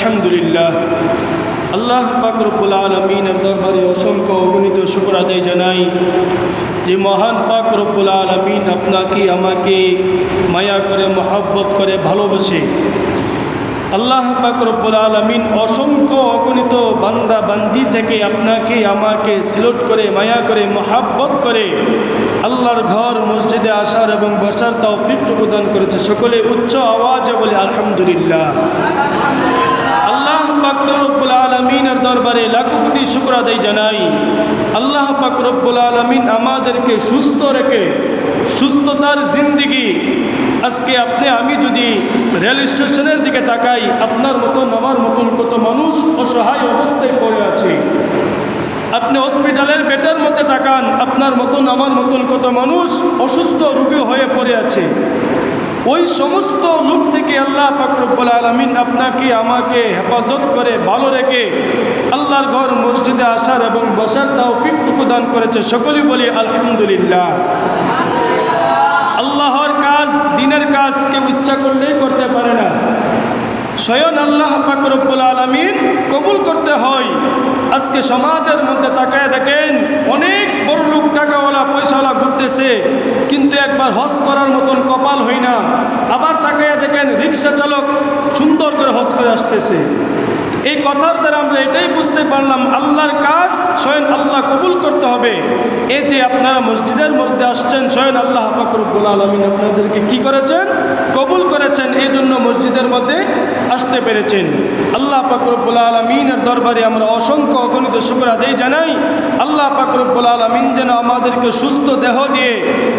আলহামদুলিল্লাহ। আল্লাহ পাকরবুল আলমিনের দরবারে অসংখ্য অগণিত শুক্র আদায় জানাই যে মহান পাক আলমিন আপনাকে, আমাকে মায়া করে, মহাব্বত করে, ভালোবাসে আল্লাহ পাক আলমিন অসংখ্য অগণিত বান্দা বান্দি থেকে আপনাকে, আমাকে সিলেক্ট করে, মায়া করে, মহাব্বত করে আল্লাহর ঘর, মসজিদে আসার এবং বসার তাও ফিট প্রদান করেছে। সকলে উচ্চ আওয়াজে বলে আলহামদুলিল্লাহ। পাকরবুল আলমিনের দরবারে লাখো কোটি শুক্র জানাই। আল্লাহ পাকরবুল আলমিন আমাদেরকে সুস্থ রেখে সুস্থতার জিন্দিগি। আজকে আপনি, আমি যদি রেল স্টেশনের দিকে তাকাই, আপনার মতন আমার মতন কত মানুষ অসহায় অবস্থায় পড়ে আছে। আপনি হসপিটালের বেডের মধ্যে তাকান, আপনার মতন আমার মতন কত মানুষ অসুস্থ রোগী হয়ে পড়ে আছে। ওই সমস্ত লোক থেকে আল্লাহ পাকরবুল আলমিন আপনাকে, আমাকে হেফাজত করে, ভালো রেখে আল্লাহর ঘর, মসজিদে আসার এবং বসার তাও ফিটটুকু দান করেছে। সকলেই বলি আলহামদুলিল্লাহ। আল্লাহর কাজ, দিনের কাজ কেউ ইচ্ছা করলেই করতে পারে না। স্বয়ং আল্লাহ পাকরবুল আলমিন কবুল করতে হয়। আজকে সমাজের মধ্যে তাকায় দেখেন অনেক বড় লোক টাকাওয়ালা পয়সাওয়ালা ঘুরতেছে কিন্তু একবার হজ করার মতন কপাল হয় না আবার তাকায় দেখেন রিক্সা চালক সুন্দর করে হজ করে আসতেছে। এই কথার দ্বারা আমরা এটাই বুঝতে পারলাম, আল্লাহর কাজ স্বয়ং আল্লাহ কবুল করতে হবে। এই যে আপনারা মসজিদের মধ্যে আসছেন, স্বয়ং আল্লাহ ফাকরুল আলমিন আপনাদেরকে কি করেছেন? কবুল করেছেন এই জন্য মসজিদের মধ্যে আসতে পেরেছেন। আল্লাহ পাকরবুল আলমিনের দরবারে আমরা অসংখ্য অগণিত শুক্র আদায় জানাই। আল্লাহ পাকরবুল আলমিন যেন আমাদেরকে সুস্থ দেহ দিয়ে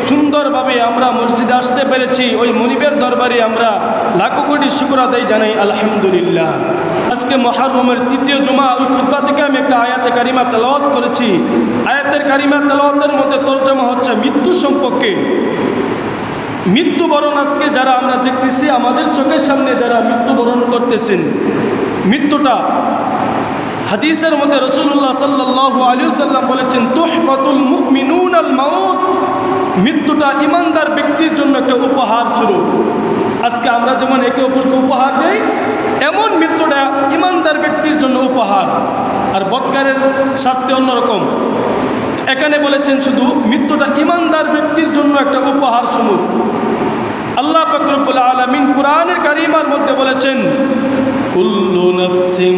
সুন্দরভাবে আমরা মসজিদে আসতে পেরেছি। ওই মনিবের দরবারে আমরা লাখো কোটি শুক্র আদায় জানাই আলহামদুলিল্লাহ। আজকে মহারমের তৃতীয় জমা ওই খুদ্া থেকে আমি একটা আয়াতে কারিমা তেলাওয়াত করেছি। আয়াতের কারিমা তেলাওয়াতের মধ্যে তর্জমা হচ্ছে মৃত্যু সম্পর্কে। মৃত্যুবরণ আজকে যারা আমরা দেখতেছি, আমাদের চোখের সামনে যারা মৃত্যুবরণ করতেছেন, মৃত্যুটা হাদিসের মধ্যে রসুল্লাহ সাল্লাহ আলী সাল্লাম বলেছেন, তুহফাতুল মুমিনুন আল মাউত। মৃত্যুটা ইমানদার ব্যক্তির জন্য একটা উপহার ছিল আজকে আমরা যেমন একে অপরকে উপহার দেই, এমন মৃত্যুটা ইমানদার ব্যক্তির জন্য উপহার। আর বৎকারের শাস্তি অন্যরকম। এখানে বলেছেন শুধু মৃত্যুটা ইমানদার ব্যক্তির জন্য একটা উপহার স্বরূপ আল্লাহ ফকরবুল আলমিন কোরআনের কারিমার মধ্যে বলেছেন, কুল্লু নফসিং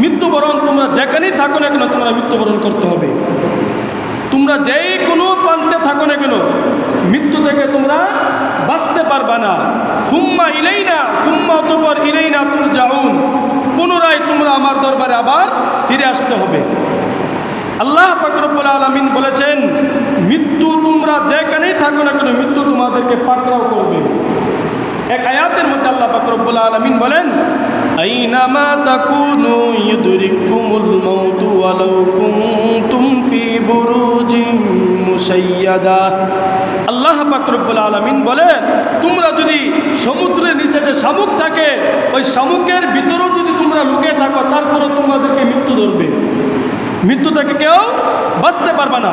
মৃত্যুবরণ তোমরা যেখানেই থাকো না কেন, তোমরা মৃত্যুবরণ করতে হবে। তোমরা যে কোনো প্রান্তে থাকো না কেন, মৃত্যু থেকে তোমরা বাঁচতে পারবা না। সুম্মা ইলেই না ফুম্মা অতপর ইলেই না তুর যাউন পুনরায় তোমরা আমার দরবারে আবার ফিরে আসতে হবে। আল্লাহ পাকরবুল আলমিন বলেছেন, মৃত্যু তোমরা যেখানেই থাকো না কেন, মৃত্যু তোমাদেরকে পাকড়াও করবে। এক আয়াতের মধ্যে আল্লাহ পাকরবুল আলমিন বলেন আইনামা তাকুনু ইউদরিকুমুল মাউতু ওয়ালাউ কুনতুম ফি বুরুজিম মুশাইয়াদা আল্লাহ পাকরবুল আলমিন বলেন, তোমরা যদি সমুদ্রের নিচে যে শামুক থাকে, ওই শামুকের ভিতরেও যদি তোমরা লুকিয়ে থাকো তারপরে তোমাদেরকে মৃত্যু ধরবে। মৃত্যু থেকে কেউ বাঁচতে পারবে না।